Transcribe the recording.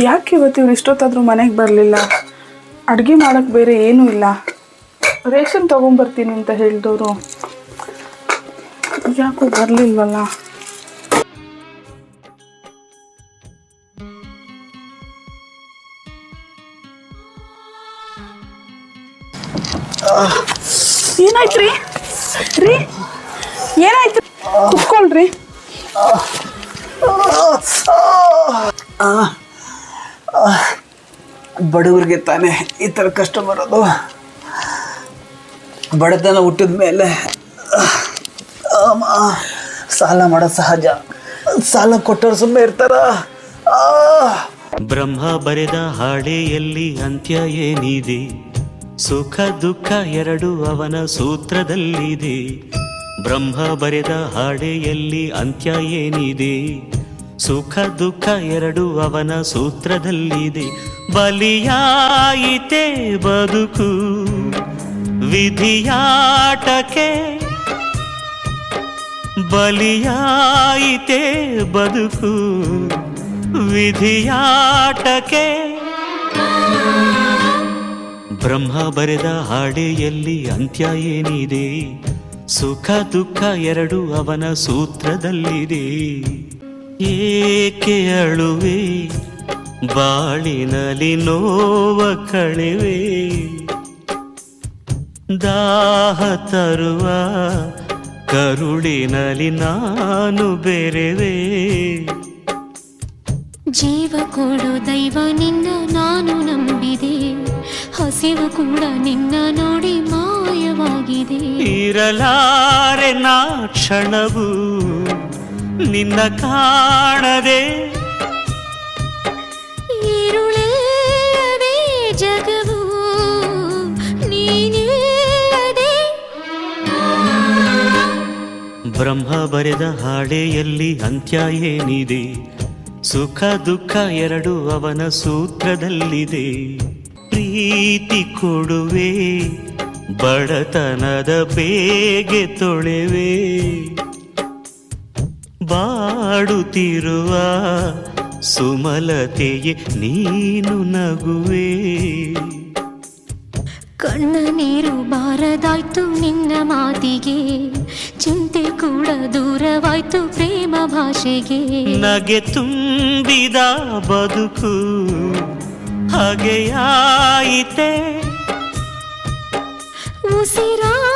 ಯಾಕೆ ಇವತ್ತು ಇವ್ರು ಇಷ್ಟೊತ್ತಾದರೂ ಮನೆಗೆ ಬರಲಿಲ್ಲ ಅಡುಗೆ ಮಾಡೋಕ್ಕೆ ಬೇರೆ ಏನೂ ಇಲ್ಲ ರೇಷನ್ ತೊಗೊಂಬರ್ತೀನಿ ಅಂತ ಹೇಳಿದವರು ಯಾಕೋ ಬರಲಿಲ್ವಲ್ಲ ಏನಾಯ್ತು ರೀ ರೀ ಏನಾಯ್ತು ಕುತ್ಕೊಳ್ರಿ ಬಡವರಿಗೆ ತಾನೇ ಈ ಥರ ಕಷ್ಟ ಬರೋದು. ಬಡತನ ಹುಟ್ಟಿದ ಮೇಲೆ ಸಾಲ ಮಾಡೋ ಸಹಜ. ಸಾಲ ಕೊಟ್ಟವ್ರು ಸುಮ್ಮನೆ ಇರ್ತಾರ. ಬ್ರಹ್ಮ ಬರೆದ ಹಾಡೆಯಲ್ಲಿ ಅಂತ್ಯ ಏನಿದೆ? ಸುಖ, ದುಃಖ ಎರಡು ಅವನ ಸೂತ್ರದಲ್ಲಿದೆ. ಬ್ರಹ್ಮ ಬರೆದ ಹಾಡೆಯಲ್ಲಿ ಅಂತ್ಯ ಏನಿದೆ? ಸುಖ ದುಃಖ ಎರಡು ಅವನ ಸೂತ್ರದಲ್ಲಿದೆ. ಬಲಿಯಾಯಿತೆ ಬದುಕು ವಿಧಿಯಾಟಕ್ಕೆ ಬಲಿಯಾಯಿತೆ ಬದುಕು ವಿಧಿಯಾಟಕ್ಕೆ ಬ್ರಹ್ಮ ಬರೆದ ಹಾಡೆಯಲ್ಲಿ ಅಂತ್ಯ ಏನಿದೆ? ಸುಖ ದುಃಖ ಎರಡು ಅವನ ಸೂತ್ರದಲ್ಲಿದೆ. ಏಕೆ ಅಳುವೆ? ಬಾಳಿನಲ್ಲಿ ನೋವ ಕಳಿವೆ. ದಾಹ ತರುವ ಕರುಳಿನಲ್ಲಿ ನಾನು ಬೆರೆವೆ. ಜೀವ ಕೊಡು ದೈವ ನಿನ್ನ ನಾನು ನಂಬಿದೆ. ಹಸಿವು ಕೂಡ ನಿನ್ನ ನೋಡಿ ಮಾಯವಾಗಿದೆ. ಇರಲಾರೆ ನಾ ಕ್ಷಣವು. ನಿನ್ನ ಕಾಣದೆ. ಈರುಳೆಲ್ಲವೇ ಜಗವು ನೀನಿಲ್ಲದೆ ಬ್ರಹ್ಮ ಬರೆದ ಹಾಡೆಯಲ್ಲಿ ಅಂತ್ಯ ಏನಿದೆ? ಸುಖ ದುಃಖ ಎರಡು ಅವನ ಸೂತ್ರದಲ್ಲಿದೆ. ಪ್ರೀತಿ ಕೊಡುವೆ ಬಡತನದ ಬೇಗೆ ತೊಳೆವೆ. ಬಾಡುತ್ತಿರುವ ಸುಮಲತೆಯೇ ನೀನು ನಗುವೆ. ಕಣ್ಣ ನೀರು ಬಾರದಾಯ್ತು ನಿನ್ನ ಮಾತಿಗೆ ಚಿಂತೆ ಕೂಡ ದೂರವಾಯ್ತು ಪ್ರೇಮ ಭಾಷೆಗೆ. ನಗೆ ತುಂಬಿದ ಬದುಕು ಹಾಗೆಯಾಯಿತೆ. ಉಸಿರಾಟವೇ